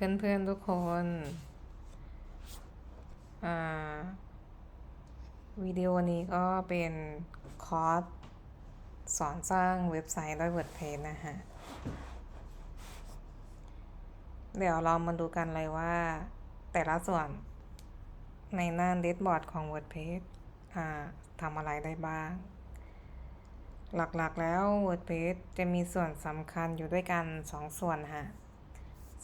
เพื่อนๆทุกคนอ่าวิดีโอนี้ก็เป็นคอร์สสอนสร้างเว็บไซต์ด้วย WordPress นะฮะ เดี๋ยวเรามาดูกันเลยว่า แต่ละส่วนในหน้าเดสบอร์ดของ WordPress อ่าทำอะไรได้บ้าง หลักๆแล้ว WordPress จะมีส่วนสำคัญอยู่ด้วยกัน 2 ส่วนฮะ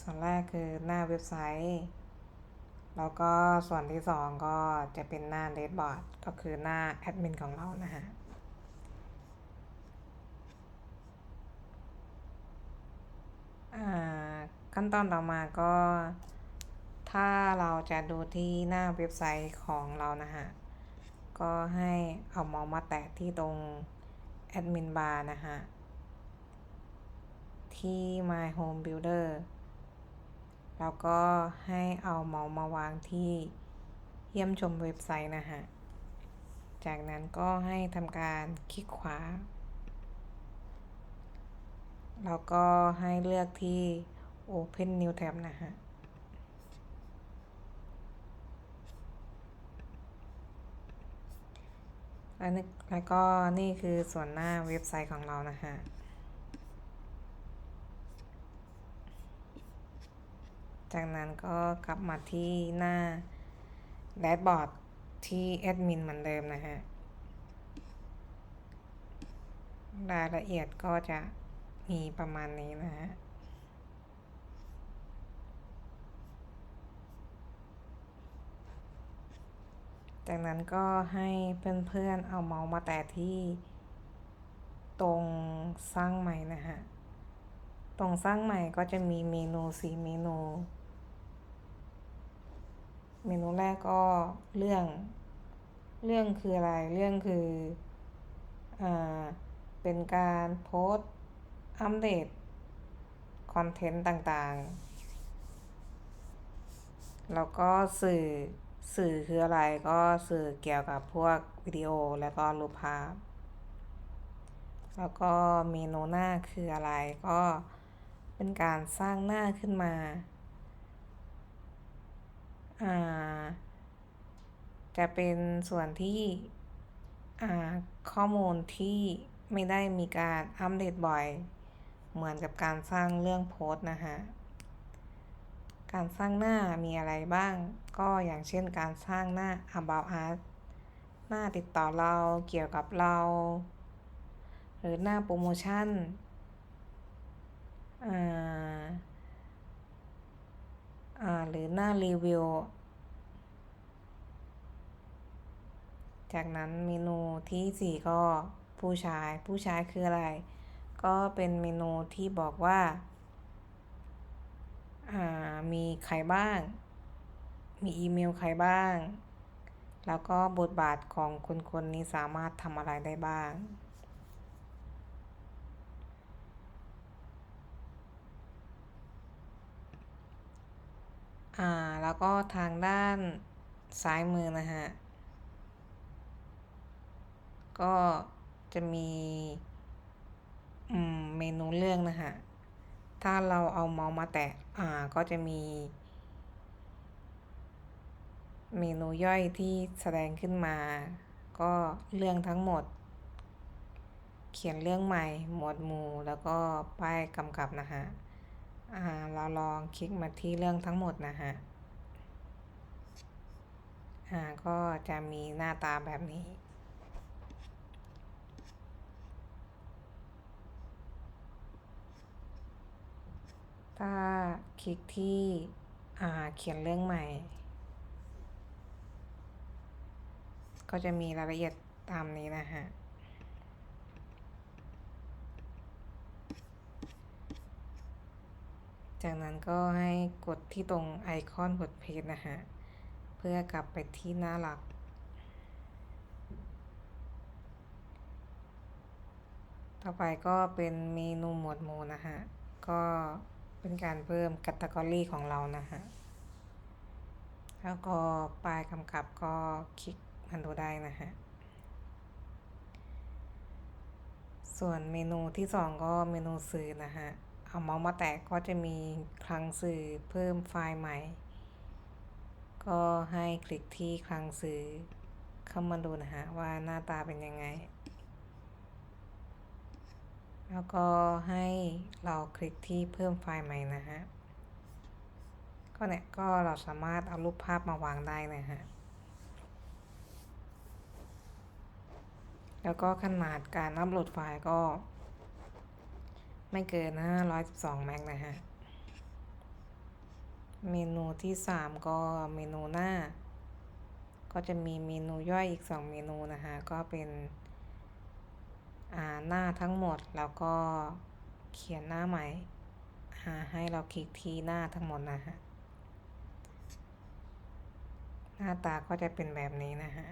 ส่วนแรกคือหน้าเว็บไซต์ แล้วก็ส่วนที่2ก็จะเป็นหน้าเดสบอร์ดก็คือหน้าแอดมินของเรานะฮะอ่าขั้นตอนต่อมาก็ ถ้าเราจะดูที่หน้าเว็บไซต์ของเรานะฮะ ก็ให้เอาเมาส์มาแตะที่ตรงแอดมินบาร์นะฮะ ที่ My Home Builder แล้วก็ให้เอาเมาส์มาวางที่เยี่ยมชมเว็บไซต์นะฮะ จากนั้นก็ให้ทำการคลิกขวา แล้วก็ให้เลือกที่ Open New Tab นะฮะแล้วนี่แล้วก็นี่คือส่วนหน้าเว็บไซต์ของเรานะฮะ จากนั้นก็กลับมาที่หน้าแดชบอร์ดที่แอดมินเหมือนเดิมนะฮะ รายละเอียดก็จะมีประมาณนี้นะฮะจากนั้นก็ให้เพื่อนๆเอาเมาส์มาแตะที่ ตรงสร้างใหม่นะฮะ ตรงสร้างใหม่ก็จะมีเมนูสีเมนู เมนูแรกก็เรื่อง เรื่องคืออะไร เรื่องคืออ่าเป็นการโพสต์อัปเดตคอนเทนต์ต่างๆ แล้วก็สื่อสื่อคืออะไรก็สื่อเกี่ยวกับพวกวิดีโอแล้วก็รูปภาพ แล้วก็เมนูหน้าคืออะไรก็เป็นการสร้างหน้าขึ้นมาอ่า จะเป็นส่วนที่อ่าข้อมูลที่ไม่ได้มีการอัปเดตบ่อย เหมือนกับการสร้างเรื่องโพสต์นะฮะ การสร้างหน้ามีอะไรบ้าง ก็อย่างเช่นการสร้างหน้า about us หน้าติดต่อเราเกี่ยวกับเรา หรือหน้าโปรโมชั่น อ่า หรือหน้ารีวิว จากนั้นเมนูที่ 4 ก็ผู้ชายผู้ชายคืออะไร ก็เป็นเมนูที่บอกว่าอ่ามีใครบ้าง มีอีเมลใครบ้าง แล้วก็บทบาทของคนคนนี้สามารถทำอะไรได้บ้าง อ่า แล้วก็ทางด้านซ้ายมือนะฮะ ก็จะมีอืมเมนูเรื่องนะฮะ ถ้าเราเอาเมาส์มาแตะอ่า ก็จะมี เมนูย่อยที่แสดงขึ้นมา ก็เรื่องทั้งหมด เขียนเรื่องใหม่ หมวดหมู่ แล้วก็ป้ายกำกับนะฮะ เราลองคลิกมาที่เรื่องทั้งหมดนะฮะก็จะมีหน้าตาแบบนี้ ถ้าคลิกที่เขียนเรื่องใหม่ ก็จะมีรายละเอียดตามนี้นะฮะ จากนั้นก็ให้กดที่ตรงไอคอน WordPress นะฮะ เพื่อกลับไปที่หน้าหลัก ต่อไปก็เป็นเมนูหมวดหมู่นะฮะ ก็เป็นการเพิ่มแคตตากรีของเรานะฮะ แล้วก็ป้ายกำกับก็คลิกมันดูได้นะฮะส่วนเมนูที่ 2 ก็เมนูสื่อนะฮะ เอาเมาส์มาแตะก็จะมีคลังสื่อเพิ่มไฟล์ใหม่ ก็ให้คลิกที่คลังสื่อเข้ามาดูนะฮะว่าหน้าตาเป็นยังไง แล้วก็ให้เราคลิกที่เพิ่มไฟล์ใหม่นะฮะ ก็เนี่ยก็เราสามารถเอารูปภาพมาวางได้นะฮะ แล้วก็ขนาดการอัปโหลดไฟล์ก็ ไม่เกิน512แมกนะฮะ เมนูที่3ก็เมนูหน้า ก็จะมีเมนูย่อยอีก2เมนูนะฮะก็เป็นหน้าทั้งหมดแล้วก็เขียนหน้าใหม่ให้เราคลิกที่หน้าทั้งหมดนะฮะ หน้าตาก็จะเป็นแบบนี้นะฮะ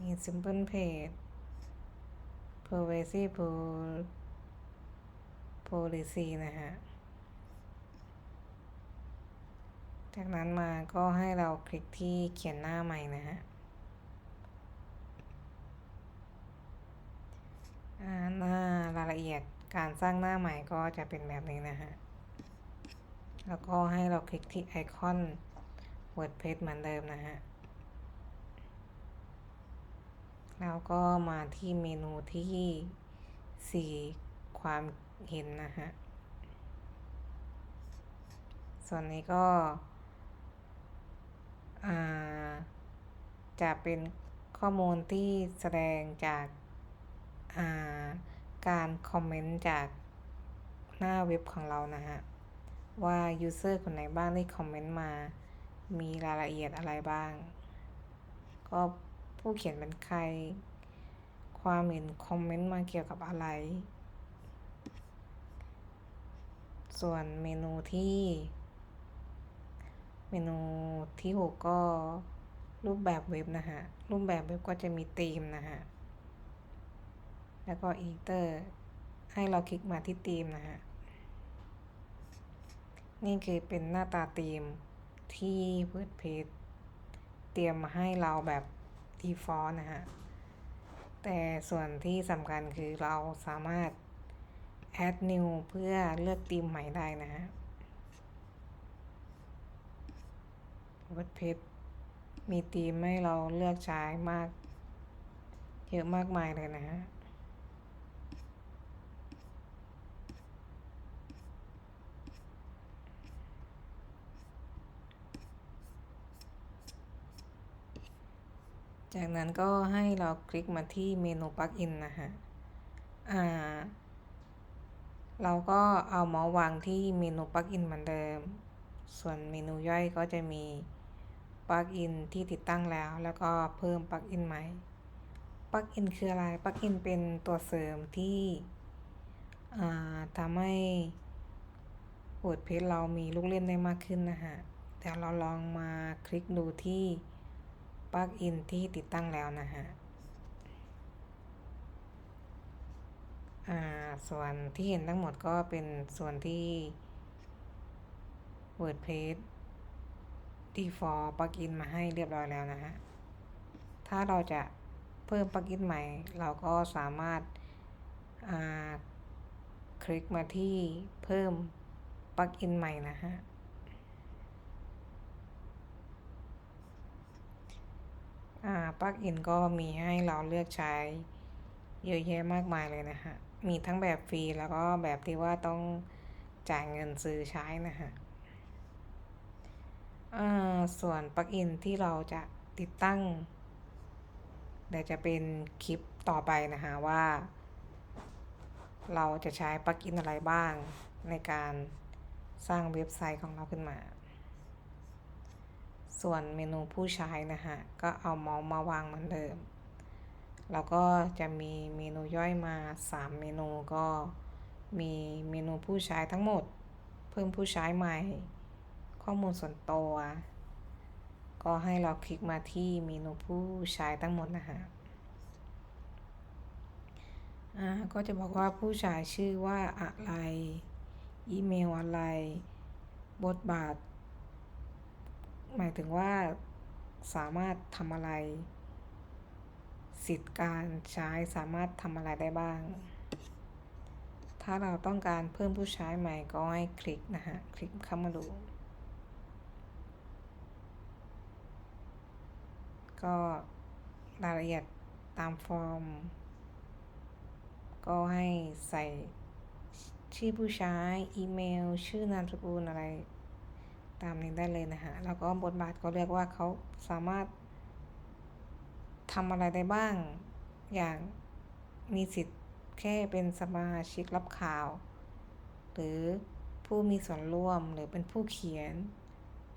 มี simple page privacy policy นะฮะจากนั้นมาก็ให้เราคลิกที่เขียนหน้าใหม่นะฮะหน้ารายละเอียดการสร้างหน้าใหม่ก็จะเป็นแบบนี้นะฮะ แล้วก็ให้เราคลิกที่ไอคอน WordPress เหมือนเดิมนะฮะ แล้วก็มาที่เมนูที่ 4 ความ เห็นนะฮะ ส่วนนี้ก็จะเป็นข้อมูลที่แสดงจากการคอมเมนต์จากหน้าเว็บของเรานะฮะ ว่า User คนไหนบ้างที่คอมเมนต์มา มีรายละเอียดอะไรบ้าง ก็ผู้เขียนเป็นใคร ความเห็นคอมเมนต์มาเกี่ยวกับอะไร ส่วนเมนูที่ เมนูที่6ก็รูปแบบเว็บนะฮะ รูปแบบเว็บก็จะมีธีมนะฮะ แล้วก็อีเตอร์ ให้เราคลิกมาที่ธีมนะฮะ นี่คือเป็นหน้าตาธีมที่ WordPress เตรียมมาให้เราแบบ default นะฮะ แต่ส่วนที่สำคัญคือเราสามารถ add new เพื่อเลือกธีมใหม่ได้นะฮะ WordPress มีธีมให้เราเลือกใช้มาก เยอะมากมายเลยนะฮะจากนั้นก็ให้เราคลิกมาที่เมนูปลั๊กอินนะฮะ อ่า เราก็เอาเมาส์วางที่เมนูปลั๊กอินเหมือนเดิม ส่วนเมนูย่อยก็จะมีปลั๊กอินที่ติดตั้งแล้ว แล้วก็เพิ่มปลั๊กอินใหม่ปลั๊กอินคืออะไรปลั๊กอินเป็นตัวเสริมที่ทำให้ WordPress เรามีลูกเล่นได้มากขึ้นนะฮะเดี๋ยวเราลองมาคลิกดูที่ปลั๊กอินที่ติดตั้งแล้วนะฮะ ส่วนที่เห็นทั้งหมดก็เป็นส่วนที่ WordPress default ปลั๊กอินมาให้เรียบร้อยแล้วนะฮะ ถ้าเราจะเพิ่มปลั๊กอินใหม่ เราก็สามารถคลิกมาที่เพิ่มปลั๊กอินใหม่นะฮะ ปลั๊กอินก็มีให้เราเลือกใช้เยอะแยะมากมายเลยนะฮะ มีทั้งแบบฟรีแล้วก็แบบที่ว่าต้องจ่ายเงินซื้อใช้นะฮะส่วนปลั๊กอินที่เราจะติดตั้งเดี๋ยวจะเป็นคลิปต่อไปนะฮะว่า เราจะใช้ปลั๊กอินอะไรบ้างในการสร้างเว็บไซต์ของเราขึ้นมา ส่วนเมนูผู้ใช้นะฮะก็เอาเมาส์มาวางเหมือนเดิม แล้วก็จะมีเมนูย่อยมา 3 เมนูก็มีเมนูผู้ใช้ทั้งหมด เพิ่มผู้ใช้ใหม่ ข้อมูลส่วนตัว ก็ให้เราคลิกมาที่เมนูผู้ใช้ทั้งหมดนะฮะก็จะบอกว่าผู้ใช้ชื่อว่าอะไร อีเมลอะไร บทบาท หมายถึงว่าสามารถทำอะไร สิทธิ์การใช้สามารถทำอะไรได้บ้าง ถ้าเราต้องการเพิ่มผู้ใช้ใหม่ก็ให้คลิกนะฮะ คลิกเข้ามาดู ก็รายละเอียดตามฟอร์ม ก็ให้ใส่ชื่อผู้ใช้ อีเมล ชื่อนามสกุลอะไร ตามนี้ได้เลยนะฮะ แล้วก็บทบาทก็เรียกว่าเขาสามารถ ทำอะไรได้บ้าง อย่างมีสิทธิ์แค่เป็นสมาชิกรับข่าว หรือผู้มีส่วนร่วมหรือเป็นผู้เขียน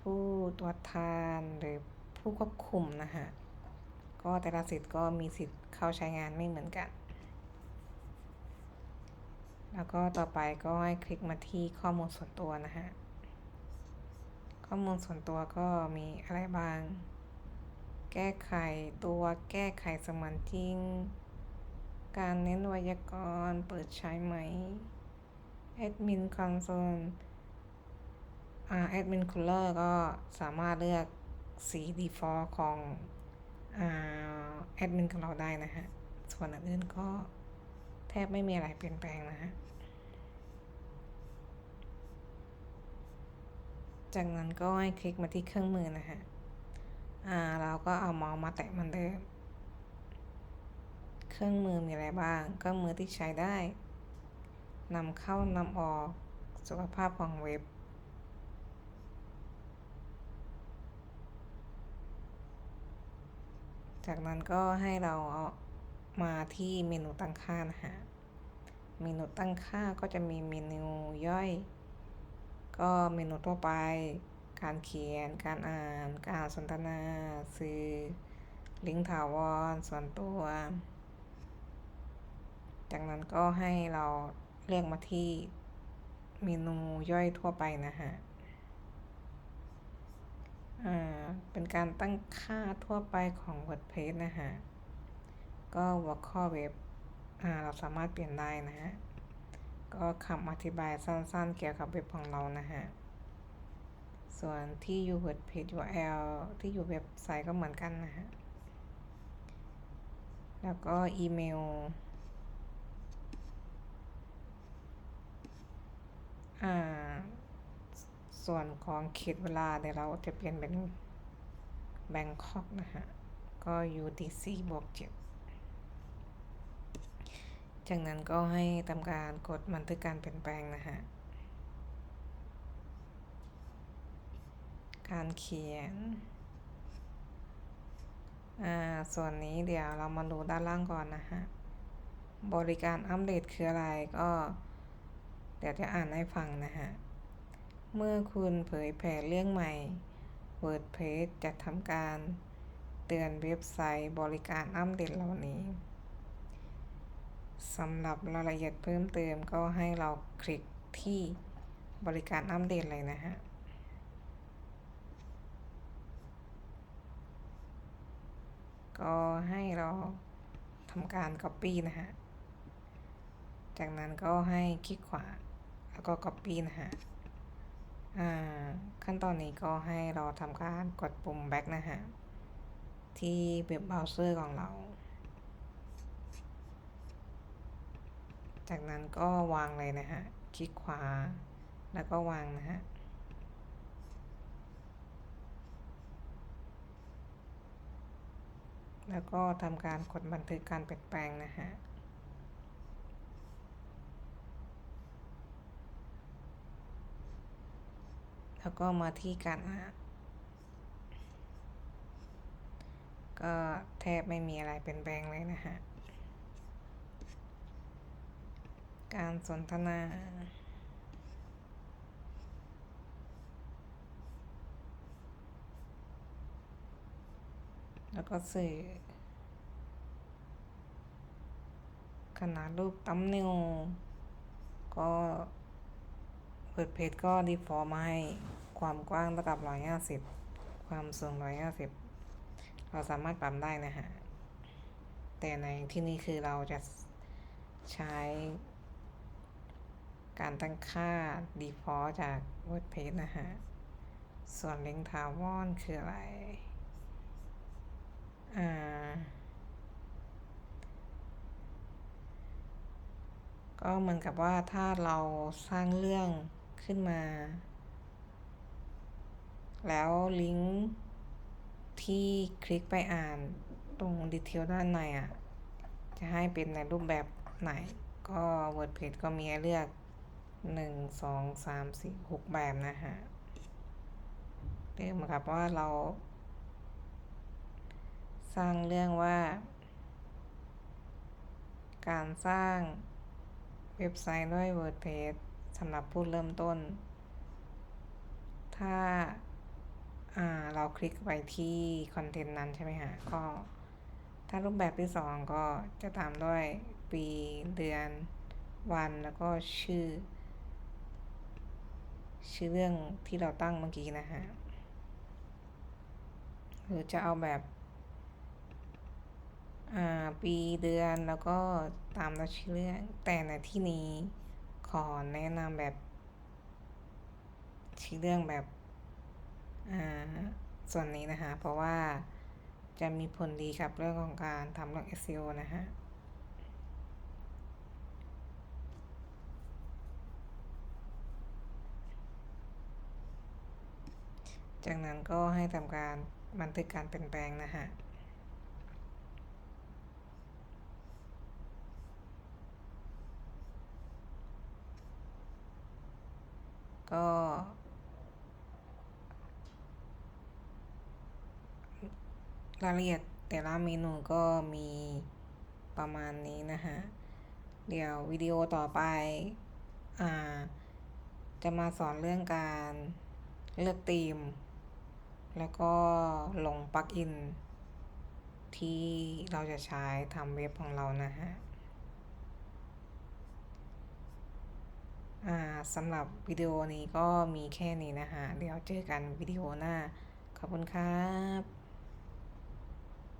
ผู้ตัวทานหรือผู้ควบคุมนะคะก็แต่ละสิทธิ์ก็มีสิทธิ์เข้าใช้งานไม่เหมือนกัน แล้วก็ต่อไปก็ให้คลิกมาที่ข้อมูลส่วนตัวนะคะข้อมูลส่วนตัวก็มีอะไรบ้าง แก้ไขตัวแก้ไขสมานจิ้งการเน้นไวยากรณ์เปิดใช้ไหมแอดมินคอนโซลแอดมินคูลเลอร์ก็สามารถเลือกสี default ของแอดมินของเราได้นะฮะ ส่วนอื่นก็แทบไม่มีอะไรเปลี่ยนแปลงนะฮะ จากนั้นก็ให้คลิกมาที่เครื่องมือนะฮะ อ่าเราก็เอาเมาส์มาแตะมันเดิม เครื่องมือมีอะไรบ้าง ก็มือที่ใช้ได้นำเข้านำออกสุขภาพของเว็บ จากนั้นก็ให้เราเอามาที่เมนูตั้งค่านะฮะ เมนูตั้งค่าก็จะมีเมนูย่อย ก็เมนูทั่วไป การเขียน การอ่าน การสนทนา สื่อ ลิงก์ถาวร ส่วนตัว จากนั้นก็ให้เราเลือกมาที่เมนูย่อยทั่วไปนะฮะเป็นการตั้งค่าทั่วไปของ WordPress นะฮะ ก็หัวข้อเว็บเราสามารถเปลี่ยนได้นะฮะ ก็คำอธิบายสั้นๆเกี่ยวกับเว็บของเรานะฮะ ส่วนที่อยู่เวิร์เพจ URL ที่อยู่เว็บไซต์ก็เหมือนกันนะฮะ แล้วก็อีเมลส่วนของเขตเวลาเดี๋ยวเราจะเปลี่ยนเป็นแบงคอกนะฮะ ก็ UTC บวกเจ็ดจากนั้นก็ให้ทำการกดบันทึกการเปลี่ยนแปลงนะฮะ การเขียน อ่า ส่วนนี้เดี๋ยวเรามาดูด้านล่างก่อนนะฮะ บริการอัปเดตคืออะไรก็ เดี๋ยวจะอ่านให้ฟังนะฮะ เมื่อคุณเผยแพร่เรื่องใหม่ WordPress จะทำการเตือนเว็บไซต์บริการอัปเดตเหล่านี้สำหรับรายละเอียดเพิ่มเติมก็ให้เราคลิกที่บริการอัปเดตเลยนะฮะ ก็ให้เราทำการ Copy นะฮะ จากนั้นก็ให้คลิกขวา แล้วก็ Copy นะฮะขั้นตอนนี้ก็ให้เราทำการกดปุ่ม back นะฮะ ที่เว็บเบราว์เซอร์ของเรา จากนั้นก็วางเลยนะฮะ คลิกขวา แล้วก็วางนะฮะ แล้วก็ทำการกดบันทึกการเปลี่ยนแปลงนะฮะแล้วก็มาที่การอ่านก็แทบไม่มีอะไรเปลี่ยนแปลงเลยนะฮะ การสนทนา แล้วก็สื่อ ขนาดรูปตั้มนิวก็เปิดเพจก็ดีฟอร์มาให้ความกว้างระดับร้้อยหาสิบความสูงร้้อยหาสิบเราสามารถปรับได้นะฮะ แต่ในที่นี้คือเราจะใช้การตั้งค่าดีฟอร์จากเวิร์ดเพจนะฮะ ส่วนเลงทาว t a คืออะไร อ่า ก็มันกับว่าถ้าเราสร้างเรื่องขึ้นมา แล้วลิงก์ที่คลิกไปอ่านตรงดีเทลด้านในอะ จะให้เป็นในรูปแบบไหน ก็ WordPress ก็มีให้เลือก 1 2 3 4 6 แบบนะฮะเรียกเหมือนกับว่าเรา สร้างเรื่องว่า การสร้าง เว็บไซต์ด้วย WordPress สำหรับผู้เริ่มต้น ถ้าาเราคลิกไปที่คอนเทนต์นั้นใช่ไหมฮะ ก็ ถ้ารูปแบบที่สองก็จะตามด้วยปีเดือนวันแล้วก็ชื่อ ชื่อเรื่องที่เราตั้งเมื่อกี้นะฮะ หรือจะเอาแบบ ปีเดือนแล้วก็ตามด้วยชื่อเรื่อง แต่ในที่นี้ขอแนะนำแบบ ชื่อเรื่องแบบอ่าส่วนนี้นะคะ เพราะว่าจะมีผลดีกับเรื่องของการทำเรื่อง SEO นะฮะจากนั้นก็ให้ทำการบันทึกการเปลี่ยนแปลงนะฮะ ก็ รายละเอียดแต่ละเมนูก็มีประมาณนี้นะฮะเดี๋ยววิดีโอต่อไปอ่าจะมาสอนเรื่องการเลือกธีม แล้วก็ลงปลั๊กอิน ที่เราจะใช้ทำเว็บของเรานะฮะ อ่า สำหรับวิดีโอนี้ก็มีแค่นี้นะคะ เดี๋ยวเจอกันวิดีโอหน้า ขอบคุณครับ